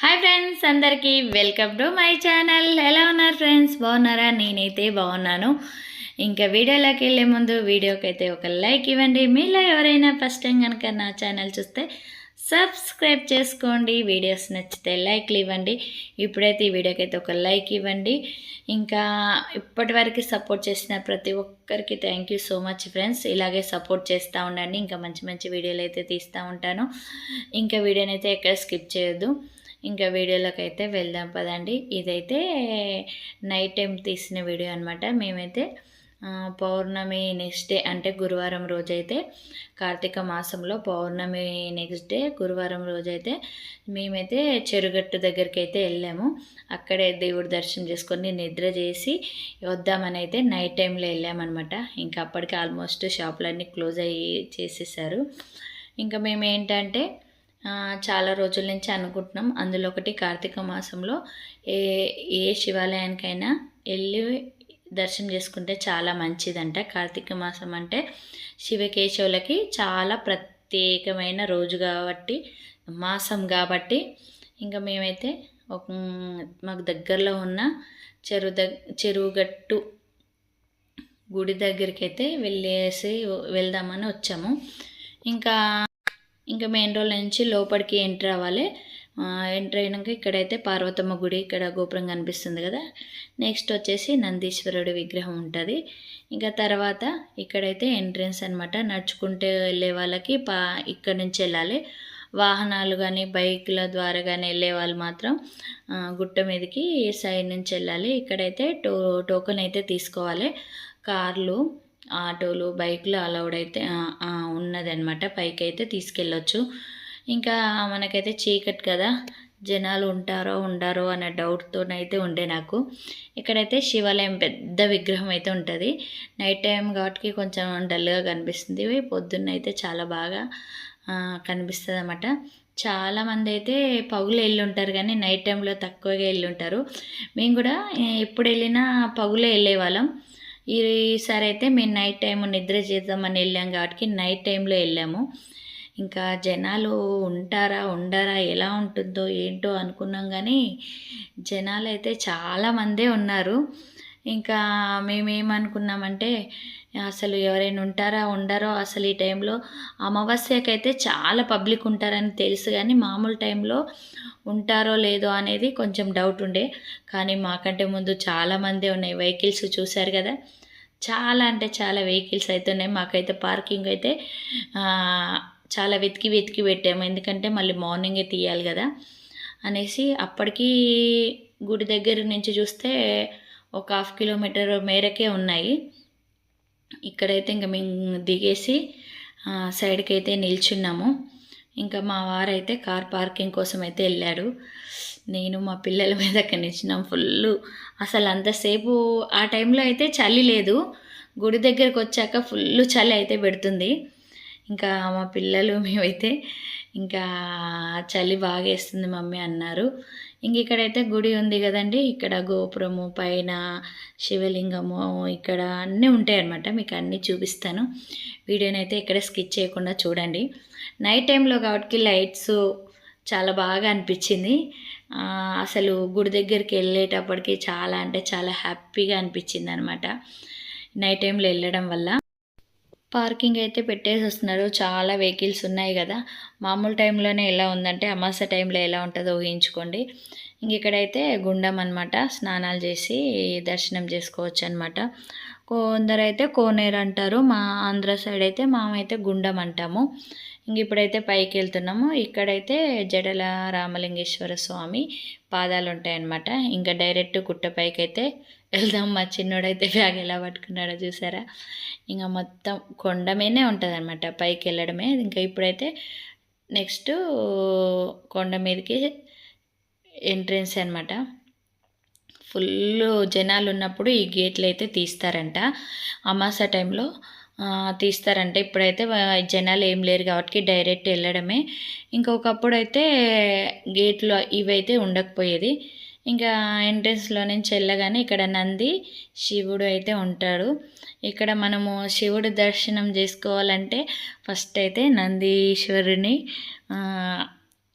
Hi friends అందరికీ welcome to my channel ఎలా ఉన్నారు ఫ్రెండ్స్ బాగున్నారా? నేనైతే బాగున్నాను. ఇంకా వీడియోలోకి వెళ్ళే ముందు వీడియోకి అయితే ఒక లైక్ ఇవ్వండి. మీలో ఎవరైనా ఫస్ట్ టైం కనుక నా ఛానల్ చూస్తే సబ్స్క్రైబ్ చేసుకోండి. వీడియోస్ నచ్చితే లైక్లు ఇవ్వండి. ఇప్పుడైతే ఈ వీడియోకి అయితే ఒక లైక్ ఇవ్వండి. ఇంకా ఇప్పటివరకు సపోర్ట్ చేసిన ప్రతి ఒక్కరికి thank you so much friends ఇలాగే సపోర్ట్ చేస్తూ ఉండండి. ఇంకా మంచి మంచి వీడియోలు అయితే తీస్తూ ఉంటాను. ఇంకా వీడియోని అయితే ఎక్కడ స్కిప్ చేయొద్దు. ఇంకా వీడియోలోకి అయితే వెళ్దాం పదండి. ఇదైతే నైట్ టైం తీసిన వీడియో అనమాట మేమైతే పౌర్ణమి నెక్స్ట్ డే అంటే గురువారం రోజైతే కార్తీక మాసంలో పౌర్ణమి నెక్స్ట్ డే గురువారం రోజైతే మేమైతే చెరుగట్టు దగ్గరికి అయితే వెళ్ళాము. అక్కడే దేవుడి దర్శనం చేసుకొని నిద్ర చేసి వద్దామని అయితే నైట్ టైంలో వెళ్ళామన్నమాట. ఇంకా అప్పటికి ఆల్మోస్ట్ షాపులన్నీ క్లోజ్ అయ్యి చేసేసారు. ఇంకా మేము ఏంటంటే చాలా రోజుల నుంచి అనుకుంటున్నాం. అందులో ఒకటి కార్తీక మాసంలో ఏ ఏ శివాలయానికైనా వెళ్ళి దర్శనం చేసుకుంటే చాలా మంచిదంట. కార్తీక మాసం అంటే శివకేశవులకి చాలా ప్రత్యేకమైన రోజు కాబట్టి మాసం కాబట్టి ఇంకా మేమైతే ఒక మాకు దగ్గరలో ఉన్న చెరువు దగ్ చెరువుగట్టు గుడి దగ్గరికి అయితే వెళ్ళేసి వెళ్దామని వచ్చాము. ఇంకా ఇంకా మెయిన్ రోడ్ నుంచి లోపలికి ఎంటర్ అవ్వాలి ఎంటర్ అయినాక ఇక్కడైతే పార్వతమ్మ గుడి ఇక్కడ గోపురం కనిపిస్తుంది కదా. నెక్స్ట్ వచ్చేసి నందీశ్వరుడి విగ్రహం ఉంటుంది. ఇంకా తర్వాత ఇక్కడైతే ఎంట్రన్స్ అనమాట నడుచుకుంటూ వెళ్ళే వాళ్ళకి పా ఇక్కడ నుంచి వెళ్ళాలి. వాహనాలు కానీ బైకుల ద్వారా కానీ వెళ్ళే వాళ్ళు మాత్రం గుట్ట మీదకి సైడ్ నుంచి వెళ్ళాలి. ఇక్కడైతే టో టోకెన్ అయితే తీసుకోవాలి. కార్లు ఆటోలు బైకులు అలౌడ్ అయితే ఉన్నదనమాట పైకి అయితే తీసుకెళ్ళొచ్చు. ఇంకా మనకైతే చీకటి కదా. జనాలు ఉంటారో ఉండారో అనే డౌట్తోనైతే ఉండే నాకు. ఇక్కడైతే శివాలయం పెద్ద విగ్రహం అయితే ఉంటుంది. నైట్ టైం కాబట్టి కొంచెం డల్గా కనిపిస్తుంది. పొద్దున్న అయితే చాలా బాగా కనిపిస్తుంది అన్నమాట చాలామంది అయితే పగులు వెళ్ళి ఉంటారు కానీ నైట్ టైంలో తక్కువగా వెళ్ళి ఉంటారు మేము కూడా ఎప్పుడు వెళ్ళినా పగులే వెళ్ళేవాళ్ళం. ఈసారి అయితే మేము నైట్ టైం నిద్ర చేద్దామని వెళ్ళాం కాబట్టి నైట్ టైంలో వెళ్ళాము. ఇంకా జనాలు ఉంటారా ఉండరా ఎలా ఉంటుందో ఏంటో అనుకున్నాం కానీ జనాలు అయితే చాలామందే ఉన్నారు. ఇంకా మేమేమనుకున్నామంటే అసలు ఎవరైనా ఉంటారా ఉండరో? అసలు ఈ టైంలో అమావాస్యకైతే చాలా పబ్లిక్ ఉంటారని తెలుసు కానీ మామూలు టైంలో ఉంటారో లేదో అనేది కొంచెం డౌట్ ఉండే. కానీ మాకంటే ముందు చాలామందే ఉన్నాయి. వెహికల్స్ చూశారు కదా? చాలా అంటే చాలా వెహికల్స్ అయితే ఉన్నాయి. మాకైతే పార్కింగ్ అయితే చాలా వెతికి వెతికి పెట్టాము. ఎందుకంటే మళ్ళీ మార్నింగే తీయాలి కదా? అనేసి అప్పటికి గుడి దగ్గర నుంచి చూస్తే ఒక హాఫ్ కిలోమీటర్ మేరకే ఉన్నాయి. ఇక్కడైతే ఇంకా మేము దిగేసి సైడ్కి అయితే నిల్చున్నాము. ఇంకా మా వారైతే కార్ పార్కింగ్ కోసం అయితే వెళ్ళాడు నేను మా పిల్లల మీద అక్కడ నిల్చున్నాం ఫుల్ అసలు అంతసేపు ఆ టైంలో అయితే చలి లేదు. గుడి దగ్గరకు వచ్చాక ఫుల్ చలి అయితే పెడుతుంది. ఇంకా మా పిల్లలు మేమైతే ఇంకా చలి బాగా వేస్తుంది మమ్మీ అన్నారు. ఇంక ఇక్కడైతే గుడి ఉంది కదండి. ఇక్కడ గోపురము పైన శివలింగము ఇక్కడ అన్నీ ఉంటాయి అన్నమాట. మీకు అన్నీ చూపిస్తాను. వీడియోని అయితే ఇక్కడ స్కిచ్ చేయకుండా చూడండి. నైట్ టైంలో కాబట్టి లైట్స్ చాలా బాగా అనిపించింది. అసలు గుడి దగ్గరికి వెళ్ళేటప్పటికి చాలా అంటే చాలా హ్యాపీగా అనిపించింది అనమాట నైట్ టైంలో వెళ్ళడం వల్ల. పార్కింగ్ అయితే పెట్టేసి వస్తున్నారు. చాలా వెహికల్స్ ఉన్నాయి కదా. మామూలు టైంలోనే ఎలా ఉందంటే అమాస టైంలో ఎలా ఉంటుందో ఊహించుకోండి. ఇంకెక్కడైతే గుండం అనమాట స్నానాలు చేసి దర్శనం చేసుకోవచ్చు అనమాట కొందరైతే కోనేరు అంటారు. మా ఆంధ్ర సైడ్ అయితే మామైతే గుండం అంటాము. ఇంక ఇప్పుడైతే పైకి వెళ్తున్నాము. ఇక్కడైతే జడల రామలింగేశ్వర స్వామి పాదాలు ఉంటాయన్నమాట. ఇంకా డైరెక్ట్ గుట్ట పైకి అయితే వెళ్దాం మా చిన్నోడైతే బ్యాగ్ ఎలా పట్టుకున్నాడో చూసారా? ఇంకా మొత్తం కొండ ఉంటుంది అనమాట పైకి వెళ్ళడమే. ఇంకా ఇప్పుడైతే నెక్స్ట్ కొండ మీదకి ఎంట్రెన్స్ అనమాట ఫుల్ జనాలు ఉన్నప్పుడు ఈ గేట్లు అయితే తీస్తారంట. అమాస టైంలో తీస్తారంటే తీస్తారంట. ఇప్పుడైతే జనాలు ఏం లేరు కాబట్టి డైరెక్ట్ వెళ్ళడమే. ఇంకొకప్పుడు అయితే గేట్లు ఇవైతే ఉండకపోయేది. ఇంకా ఎంట్రెన్స్లో నుంచి వెళ్ళగానే ఇక్కడ నంది శివుడు అయితే ఉంటాడు. ఇక్కడ మనము శివుడు దర్శనం చేసుకోవాలంటే ఫస్ట్ అయితే నందీశ్వరుని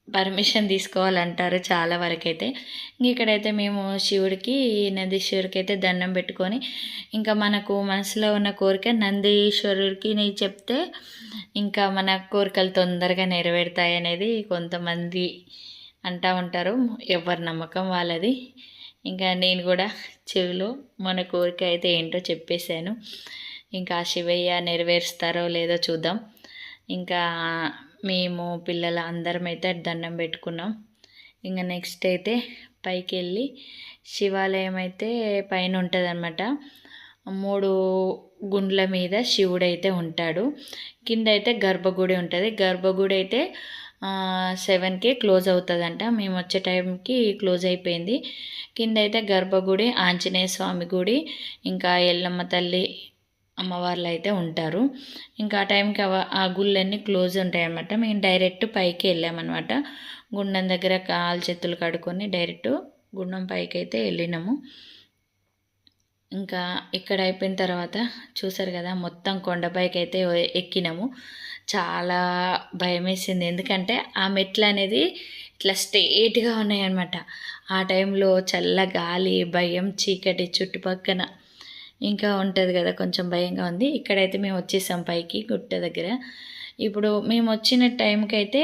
పర్మిషన్ తీసుకోవాలంటారు చాలా వరకు అయితే ఇంక ఇక్కడైతే మేము శివుడికి నందీశ్వరుడికి అయితే దండం పెట్టుకొని ఇంకా మనకు మనసులో ఉన్న కోరిక నందీశ్వరుడికి నీ చెప్తే ఇంకా మన కోరికలు తొందరగా నెరవేరుతాయి అనేది కొంతమంది అంటూ ఉంటారు. ఎవరి నమ్మకం వాళ్ళది. ఇంకా నేను కూడా చెవిలో మన కోరిక అయితే ఏంటో చెప్పేశాను. ఇంకా శివయ్య నెరవేరుస్తారో లేదో చూద్దాం. ఇంకా మేము పిల్లల అందరం అయితే దండం పెట్టుకున్నాం. ఇంకా నెక్స్ట్ అయితే పైకి వెళ్ళి శివాలయం అయితే పైన ఉంటుందన్నమాట. మూడు గుండ్ల మీద శివుడు అయితే ఉంటాడు. కింద అయితే గర్భగుడి ఉంటుంది. గర్భగుడి అయితే సెవెన్కే క్లోజ్ అవుతుందంట. మేము వచ్చే టైంకి క్లోజ్ అయిపోయింది. కింద అయితే గర్భగుడి ఆంజనేయ స్వామి గుడి ఇంకా ఎల్లమ్మ తల్లి అమ్మవార్లు అయితే ఉంటారు. ఇంకా ఆ టైంకి ఆ గుళ్ళన్నీ క్లోజ్ ఉంటాయన్నమాట. మేము డైరెక్ట్ పైకి వెళ్ళామన్నమాట. గుండం దగ్గర కాలు చేతులు కడుక్కొని డైరెక్ట్ గుండం పైకి అయితే వెళ్ళినాము. ఇంకా ఇక్కడ అయిపోయిన తర్వాత చూసారు కదా మొత్తం కొండపైకి అయితే ఎక్కినాము. చాలా భయం వేసింది ఎందుకంటే ఆ మెట్లు అనేది ఇట్లా స్ట్రేట్గా ఉన్నాయన్నమాట. ఆ టైంలో చల్ల గాలి భయం చీకటి చుట్టుపక్కన ఇంకా ఉంటుంది కదా కొంచెం భయంగా ఉంది. ఇక్కడైతే మేము వచ్చేసాం పైకి గుట్ట దగ్గర. ఇప్పుడు మేము వచ్చిన టైంకి అయితే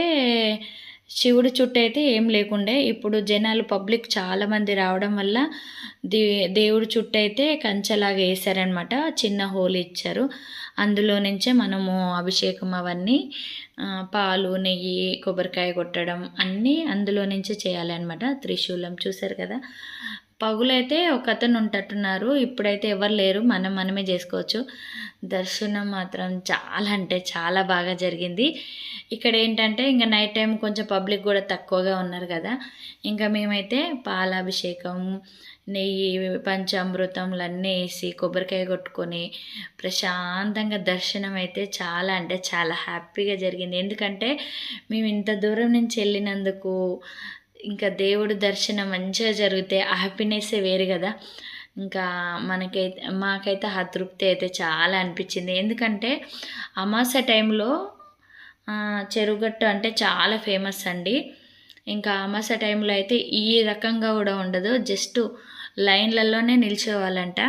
శివుడి చుట్టూ అయితే ఏం లేకుండే. ఇప్పుడు జనాలు పబ్లిక్ చాలామంది రావడం వల్ల దే దేవుడి చుట్టూ అయితే కంచెలాగా వేసారనమాట చిన్న హోల్ ఇచ్చారు. అందులో నుంచే మనము అభిషేకం అవన్నీ పాలు నెయ్యి కొబ్బరికాయ కొట్టడం అన్నీ అందులో నుంచే చేయాలన్నమాట. త్రిశూలం చూసారు కదా? పగులైతే ఒక అతను ఉంటట్టున్నారు ఇప్పుడైతే ఎవరు లేరు. మనం మనమే చేసుకోవచ్చు. దర్శనం మాత్రం చాలా అంటే చాలా బాగా జరిగింది. ఇక్కడ ఏంటంటే ఇంకా నైట్ టైం కొంచెం పబ్లిక్ కూడా తక్కువగా ఉన్నారు కదా. ఇంకా మేమైతే పాలాభిషేకం నెయ్యి పంచామృతంలు అన్నీ వేసి కొబ్బరికాయ కొట్టుకొని ప్రశాంతంగా దర్శనం అయితే చాలా అంటే చాలా హ్యాపీగా జరిగింది. ఎందుకంటే మేము ఇంత దూరం నుంచి వెళ్ళినందుకు ఇంకా దేవుడు దర్శనం మంచిగా జరిగితే ఆ హ్యాపీనెస్సే వేరు కదా. ఇంకా మనకైతే మాకైతే ఆ తృప్తి అయితే చాలా అనిపించింది. ఎందుకంటే అమాస టైంలో చెరుగట్టు అంటే చాలా ఫేమస్ అండి. ఇంకా అమాస టైంలో అయితే ఈ రకంగా కూడా ఉండదు. జస్ట్ లైన్లలోనే నిలిచేవాళ్ళంట.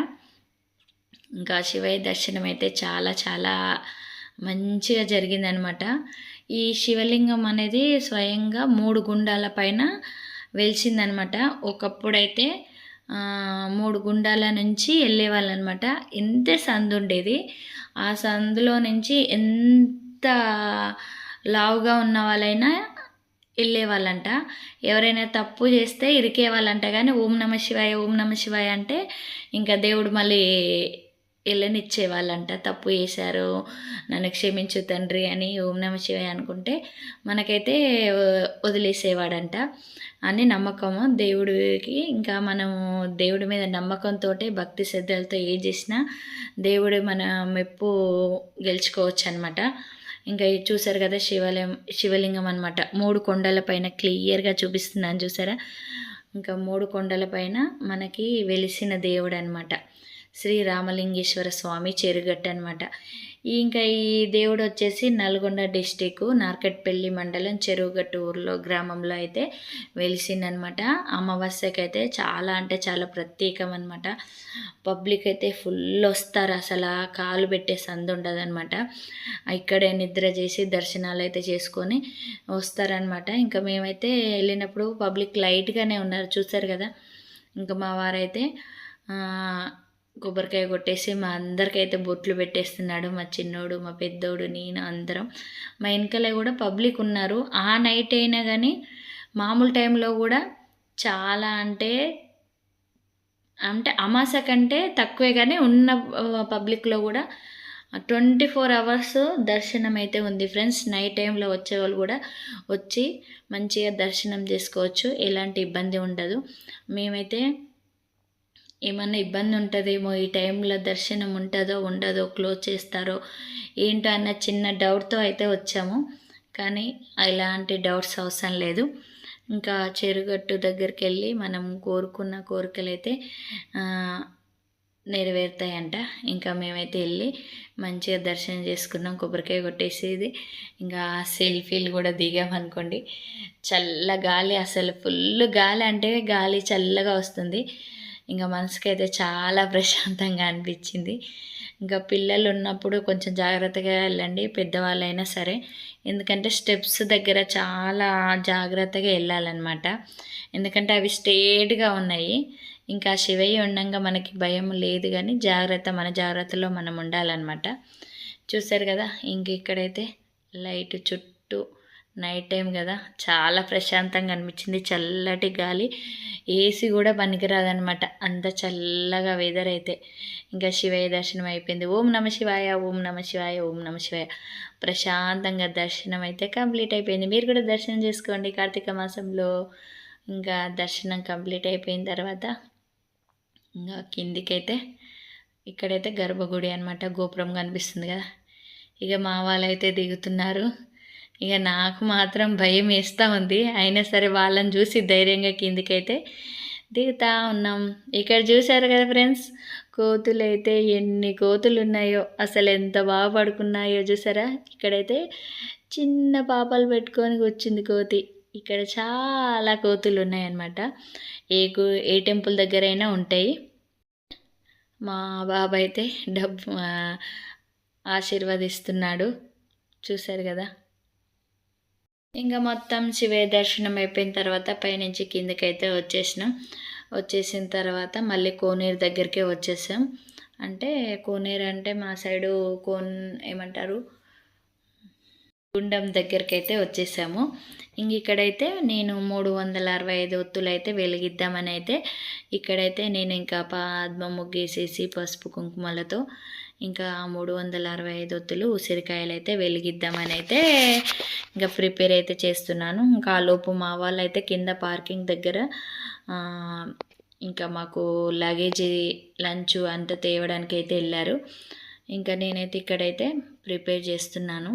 ఇంకా శివయ్య దర్శనం అయితే చాలా చాలా మంచిగా జరిగిందనమాట. ఈ శివలింగం అనేది స్వయంగా మూడు గుండాల పైన వెలిసిందనమాట. ఒకప్పుడైతే మూడు గుండాల నుంచి వెళ్ళేవాళ్ళు అనమాట ఎంత సందు ఉండేది ఆ సందులో నుంచి ఎంత లావుగా ఉన్న వాళ్ళైనా వెళ్ళేవాళ్ళంట. ఎవరైనా తప్పు చేస్తే ఇరికేవాళ్ళంట. కానీ ఓం నమ శివాయ ఓం నమ శివాయ అంటే ఇంకా దేవుడు మళ్ళీ వెళ్ళనిచ్చేవాళ్ళంట తప్పు చేశారు నన్ను క్షమించు తండ్రి అని ఓం నమ శివాయ అనుకుంటే మనకైతే వదిలేసేవాడంట. అని నమ్మకము. దేవుడికి ఇంకా మనము దేవుడి మీద నమ్మకంతో భక్తి శ్రద్ధలతో ఏం చేసినా దేవుడు మన మెప్పు గెలుచుకోవచ్చు అనమాట ఇంకా చూసారు కదా శివాలయం శివలింగం అనమాట మూడు కొండల పైన క్లియర్గా చూపిస్తున్నాను చూసారా? ఇంకా మూడు కొండల పైన మనకి వెలిసిన దేవుడు అనమాట శ్రీ రామలింగేశ్వర స్వామి చెరుగట్ట అనమాట ఇంకా ఈ దేవుడు వచ్చేసి నల్గొండ డిస్టిక్ నార్కెట్పల్లి మండలం చెరువుగట్టు ఊర్లో గ్రామంలో అయితే వెలిసిందనమాట అమావాస్యకి అయితే చాలా అంటే చాలా ప్రత్యేకం అనమాట పబ్లిక్ అయితే ఫుల్ వస్తారు అసలు కాలు పెట్టే సందు ఉండదు అనమాట ఇక్కడే నిద్ర చేసి దర్శనాలు అయితే చేసుకొని వస్తారనమాట ఇంకా మేమైతే వెళ్ళినప్పుడు పబ్లిక్ లైట్గానే ఉన్నారు చూసారు కదా? ఇంకా మా వారైతే కొబ్బరికాయ కొట్టేసి మా అందరికైతే బొట్లు పెట్టేస్తున్నాడు. మా చిన్నోడు మా పెద్దోడు నేను అందరం. మా వెనకలే కూడా పబ్లిక్ ఉన్నారు. ఆ నైట్ అయినా కానీ మామూలు టైంలో కూడా చాలా అంటే అంటే అమాస కంటే తక్కువే కానీ ఉన్న పబ్లిక్లో కూడా ట్వంటీ ఫోర్ అవర్స్ దర్శనం అయితే ఉంది ఫ్రెండ్స్. నైట్ టైంలో వచ్చేవాళ్ళు కూడా వచ్చి మంచిగా దర్శనం చేసుకోవచ్చు. ఎలాంటి ఇబ్బంది ఉండదు. మేమైతే ఏమన్నా ఇబ్బంది ఉంటుందేమో ఈ టైంలో దర్శనం ఉంటుందో ఉండదో క్లోజ్ చేస్తారో ఏంటో అన్న చిన్న డౌట్తో అయితే వచ్చాము. కానీ ఎలాంటి డౌట్స్ అవసరం లేదు. ఇంకా చెరుగట్టు దగ్గరికి వెళ్ళి మనం కోరుకున్న కోరికలు అయితే నెరవేరుతాయంట. ఇంకా మేమైతే వెళ్ళి మంచిగా దర్శనం చేసుకున్నాం కొబ్బరికాయ కొట్టేసేది. ఇంకా సెల్ఫీలు కూడా దిగామనుకోండి చల్ల గాలి అసలు ఫుల్ గాలి అంటే గాలి చల్లగా వస్తుంది. ఇంకా మనసుకైతే చాలా ప్రశాంతంగా అనిపించింది. ఇంకా పిల్లలు ఉన్నప్పుడు కొంచెం జాగ్రత్తగా వెళ్ళండి పెద్దవాళ్ళైనా సరే. ఎందుకంటే స్టెప్స్ దగ్గర చాలా జాగ్రత్తగా వెళ్ళాలన్నమాట. ఎందుకంటే అవి స్ట్రేట్గా ఉన్నాయి. ఇంకా శివయ్య ఉండంగా మనకి భయం లేదు కానీ జాగ్రత్త మన జాగ్రత్తలో మనం ఉండాలన్నమాట. చూసారు కదా ఇంక ఇక్కడైతే లైట్ చుట్టూ నైట్ టైం కదా. చాలా ప్రశాంతంగా అనిపించింది. చల్లటి గాలి. ఏసీ కూడా పనికిరాదనమాట అంత చల్లగా వెదర్ అయితే. ఇంకా శివయ్య దర్శనం అయిపోయింది. ఓం నమ శివాయ ఓం నమ శివాయ ఓం నమ శివాయ. ప్రశాంతంగా దర్శనం అయితే కంప్లీట్ అయిపోయింది. మీరు కూడా దర్శనం చేసుకోండి కార్తీక మాసంలో. ఇంకా దర్శనం కంప్లీట్ అయిపోయిన తర్వాత ఇంకా కిందికైతే ఇక్కడైతే గర్భగుడి అనమాట గోపురం కనిపిస్తుంది కదా. ఇక మా వాళ్ళైతే దిగుతున్నారు. ఇక నాకు మాత్రం భయం వేస్తూ ఉంది. అయినా సరే వాళ్ళని చూసి ధైర్యంగా కిందికైతే దిగుతూ ఉన్నాం. ఇక్కడ చూశారు కదా ఫ్రెండ్స్ కోతులు అయితే ఎన్ని కోతులు ఉన్నాయో అసలు ఎంత బాగా పడుకున్నాయో చూసారా? ఇక్కడైతే చిన్న పాపలు పెట్టుకొని వచ్చింది కోతి. ఇక్కడ చాలా కోతులు ఉన్నాయన్నమాట ఏ ఏ టెంపుల్ దగ్గరైనా ఉంటాయి. మా బాబాయ్ అయితే డబ్బు ఆశీర్వదిస్తున్నాడు. చూశారు కదా? ఇంకా మొత్తం శివయ్య దర్శనం అయిపోయిన తర్వాత పైనుంచి కిందకైతే వచ్చేసినాం. వచ్చేసిన తర్వాత మళ్ళీ కోనేరు దగ్గరికే వచ్చేసాం. అంటే కోనేరు అంటే మా సైడు కోన్ ఏమంటారు? గుండం దగ్గరికి అయితే వచ్చేసాము. ఇంక ఇక్కడైతే నేను మూడు వందల అరవై ఐదు ఒత్తులు అయితే వెలిగిద్దామని అయితే ఇక్కడైతే నేను ఇంకా పద్మ ముగ్గేసేసి పసుపు కుంకుమలతో ఇంకా మూడు వందల అరవై ఐదు ఒత్తులు ఉసిరికాయలు అయితే వెలిగిద్దామని అయితే ఇంకా ప్రిపేర్ అయితే చేస్తున్నాను. ఇంకా ఆ లోపు మా వాళ్ళు అయితే కింద పార్కింగ్ దగ్గర ఇంకా మాకు లగేజ్ లంచ్ అంతా తేవడానికి అయితే వెళ్ళారు. ఇంకా నేనైతే ఇక్కడైతే ప్రిపేర్ చేస్తున్నాను.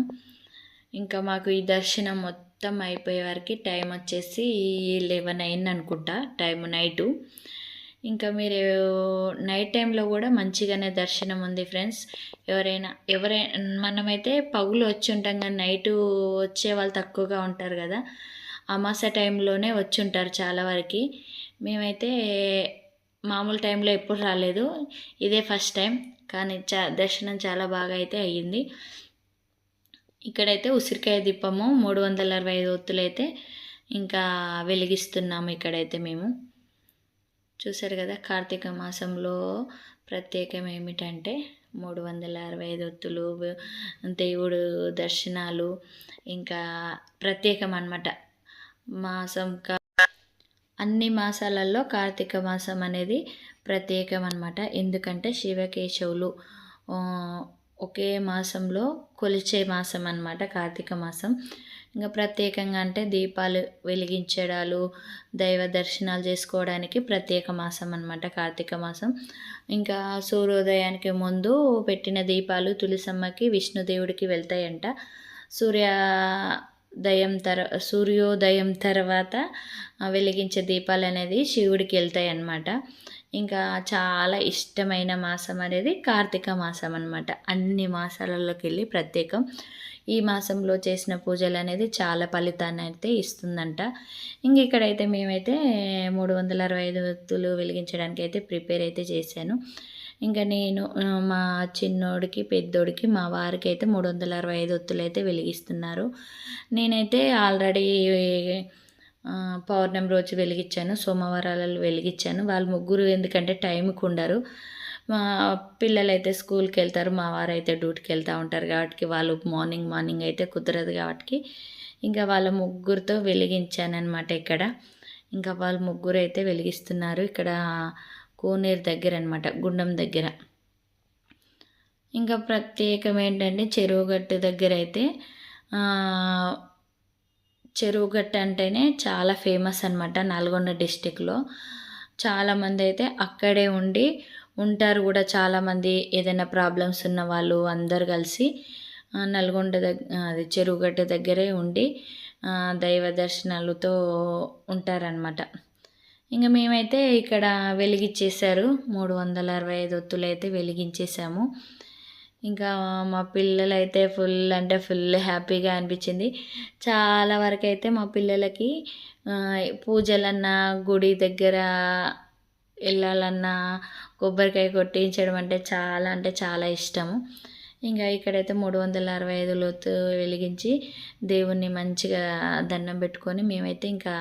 ఇంకా మాకు ఈ దర్శనం మొత్తం అయిపోయే వరకు టైం వచ్చేసి లెవెన్ అయింది అనుకుంటా టైం నైటు. ఇంకా మీరు నైట్ టైంలో కూడా మంచిగానే దర్శనం ఉంది ఫ్రెండ్స్. ఎవరైనా ఎవరైనా మనమైతే పగులు వచ్చి ఉంటాం కానీ నైటు వచ్చే వాళ్ళు తక్కువగా ఉంటారు కదా. అమాస టైంలోనే వచ్చి ఉంటారు చాలా వరకు. మేమైతే మామూలు టైంలో ఎప్పుడు రాలేదు. ఇదే ఫస్ట్ టైం. కానీ చా దర్శనం చాలా బాగా అయితే అయ్యింది. ఇక్కడైతే ఉసిరికాయ దీపము మూడు వందల అరవై ఐదు ఒత్తులైతే ఇంకా వెలిగిస్తున్నాము ఇక్కడైతే మేము. చూశారు కదా కార్తీక మాసంలో ప్రత్యేకం ఏమిటంటే మూడు వందల అరవై ఐదు ఒత్తులు దేవుడు దర్శనాలు ఇంకా ప్రత్యేకం అనమాట మాసం అన్ని మాసాలలో కార్తీక మాసం అనేది ప్రత్యేకం అనమాట ఎందుకంటే శివకేశవులు ఒకే మాసంలో కొలిచే మాసం అనమాట కార్తీక మాసం. ఇంకా ప్రత్యేకంగా అంటే దీపాలు వెలిగించడాలు దైవ దర్శనాలు చేసుకోవడానికి ప్రత్యేక మాసం అనమాట కార్తీక మాసం. ఇంకా సూర్యోదయానికి ముందు పెట్టిన దీపాలు తులసమ్మకి విష్ణుదేవుడికి వెళ్తాయంట. సూర్యోదయం తర సూర్యోదయం తర్వాత వెలిగించే దీపాలు అనేది శివుడికి వెళ్తాయి అన్నమాట ఇంకా చాలా ఇష్టమైన మాసం అనేది కార్తీక మాసం అనమాట అన్ని మాసాలలోకి వెళ్ళి ప్రత్యేకం. ఈ మాసంలో చేసిన పూజలు అనేది చాలా ఫలితాన్ని అయితే ఇస్తుందంట. ఇంక ఇక్కడైతే మేమైతే మూడు వందల అరవై ఐదు వత్తులు వెలిగించడానికి అయితే ప్రిపేర్ అయితే చేశాను. ఇంకా నేను మా చిన్నోడికి పెద్దోడికి మా వారికి అయితే మూడు వందల అరవై ఐదు ఒత్తులు అయితే వెలిగిస్తున్నారు. నేనైతే ఆల్రెడీ పౌర్ణమి రోజు వెలిగించాను సోమవారాలలో వెలిగించాను. వాళ్ళు ముగ్గురు ఎందుకంటే టైంకి ఉండరు. మా పిల్లలైతే స్కూల్కి వెళ్తారు మా వారు అయితే డ్యూటీకి వెళ్తూ ఉంటారు కాబట్టి వాళ్ళు మార్నింగ్ మార్నింగ్ అయితే కుదరదు కాబట్టి ఇంకా వాళ్ళ ముగ్గురితో వెలిగించానమాట ఇక్కడ. ఇంకా వాళ్ళు ముగ్గురు అయితే వెలిగిస్తున్నారు ఇక్కడ కోనేరు దగ్గర అనమాట గుండం దగ్గర. ఇంకా ప్రత్యేకం ఏంటంటే చెరువుగట్టు దగ్గర అయితే చెరువుగట్టు అంటేనే చాలా ఫేమస్ అనమాట నల్గొండ డిస్టిక్లో. చాలామంది అయితే అక్కడే ఉండి ఉంటారు కూడా చాలామంది. ఏదైనా ప్రాబ్లమ్స్ ఉన్న వాళ్ళు అందరు కలిసి నల్గొండ దగ్గర అది చెరువుగట్ట దగ్గరే ఉండి దైవ దర్శనాలతో ఉంటారనమాట ఇంకా మేమైతే ఇక్కడ వెలిగించేశారు. మూడు వందల అరవై ఐదు ఒత్తులు అయితే వెలిగించేసాము ఇంకా మా పిల్లలు అయితే ఫుల్ అంటే ఫుల్ హ్యాపీగా అనిపించింది. చాలా వరకు అయితే మా పిల్లలకి పూజలన్నా గుడి దగ్గర వెళ్ళాలన్నా కొబ్బరికాయ కొట్టించడం అంటే చాలా అంటే చాలా ఇష్టము. ఇంకా ఇక్కడైతే మూడు వందల అరవై ఐదు లోతు వెలిగించి దేవుణ్ణి మంచిగా దండం పెట్టుకొని మేమైతే ఇంకా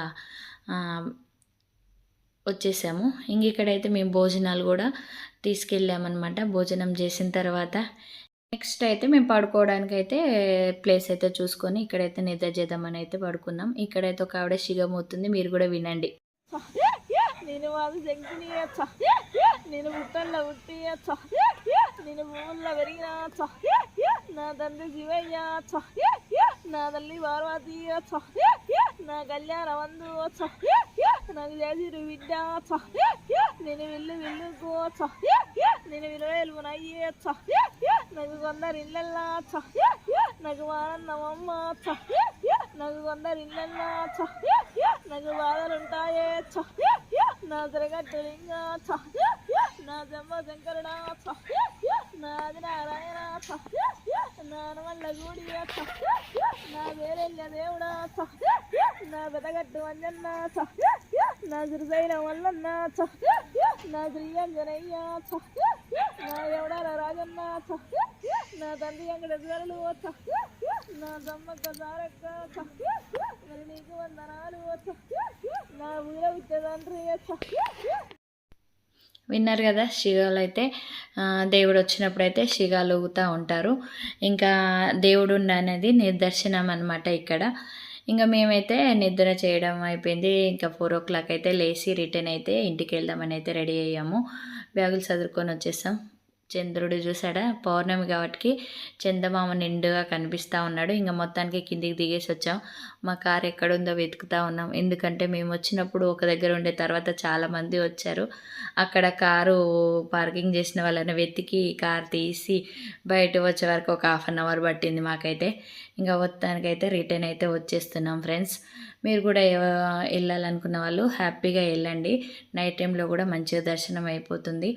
వచ్చేసాము. ఇంక ఇక్కడైతే మేము భోజనాలు కూడా తీసుకెళ్ళామన్నమాట. భోజనం చేసిన తర్వాత నెక్స్ట్ అయితే మేము పడుకోవడానికి అయితే ప్లేస్ అయితే చూసుకొని ఇక్కడైతే నిద్ర చేద్దామని అయితే పడుకున్నాం. ఇక్కడైతే ఒక ఆవిడ శిగమవుతుంది మీరు కూడా వినండి. నేను వాడు శంకిని నేను పుట్టల్లో పుట్టి నేను భూముల్లో పెరిగినచ్చ? నా తండ్రి శివయ్య నా తల్లి పార్వతీయచ్చ? నా కళ్యాణ వందు నాకు చేసిరు బిడ్డ నేను విల్లు విల్లుకో నేను విలువేలు నయ్యచ్చ నాకు కొందరు ఇళ్ళల్లా నాకు ఆనందమమ్మ నాకు కొందరు ఇళ్ళల్లా నాకు బాధలు ఉంటాయే నా తిరగట్టులింగా నా జమ్మ శంకరుడా నా ఆది నారాయణ నా హనుమల్ల గూడి నా వేరెళ్ళ దేవుడా నా తండ్రి అక్కడ జ్వరలు నా దమ్మక్క సారక్క మరి నీకు వందనాలు నా ఊర విద్య తండ్రి విన్నారు కదా శిగాలు అయితే దేవుడు వచ్చినప్పుడు అయితే శిగాలు ఊగుతూ ఉంటారు. ఇంకా దేవుడు అనేది నిదర్శనం అనమాట ఇక్కడ. ఇంకా మేమైతే నిద్ర చేయడం అయిపోయింది. ఇంకా ఫోర్ ఓ క్లాక్ అయితే లేచి రిటర్న్ అయితే ఇంటికి వెళ్దామని అయితే రెడీ అయ్యాము. బ్యాగులు చదువుకొని వచ్చేసాం. చంద్రుడు చూసాడా పౌర్ణమి కాబట్టి చందమామ నిండుగా కనిపిస్తూ ఉన్నాడు. ఇంకా మొత్తానికి కిందికి దిగేసి వచ్చాం. మా కార్ ఎక్కడుందో వెతుకుతూ ఉన్నాం. ఎందుకంటే మేము వచ్చినప్పుడు ఒక దగ్గర ఉండే తర్వాత చాలామంది వచ్చారు. అక్కడ కారు పార్కింగ్ చేసిన వాళ్ళని వెతికి కార్ తీసి బయట వచ్చే వరకు ఒక హాఫ్ అన్ అవర్ పట్టింది మాకైతే. ఇంకా మొత్తానికైతే రిటర్న్ అయితే వచ్చేస్తున్నాం ఫ్రెండ్స్. మీరు కూడా వెళ్ళాలనుకున్న వాళ్ళు హ్యాపీగా వెళ్ళండి. నైట్ టైంలో కూడా మంచిగా దర్శనం అయిపోతుంది.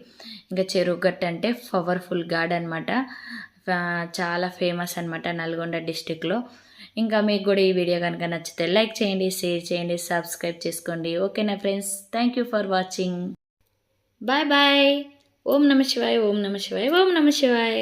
ఇంకా చెరువు గట్ట అంటే పవర్ఫుల్ గాడ్ అనమాట చాలా ఫేమస్ అనమాట నల్గొండ డిస్టిక్లో. ఇంకా మీకు కూడా ఈ వీడియో కనుక నచ్చితే లైక్ చేయండి షేర్ చేయండి సబ్స్క్రైబ్ చేసుకోండి. ఓకేనా friends? Thank you for watching bye bye ఓం నమ శివాయ్ ఓం నమ శివాయ్ ఓం నమ శివాయ్.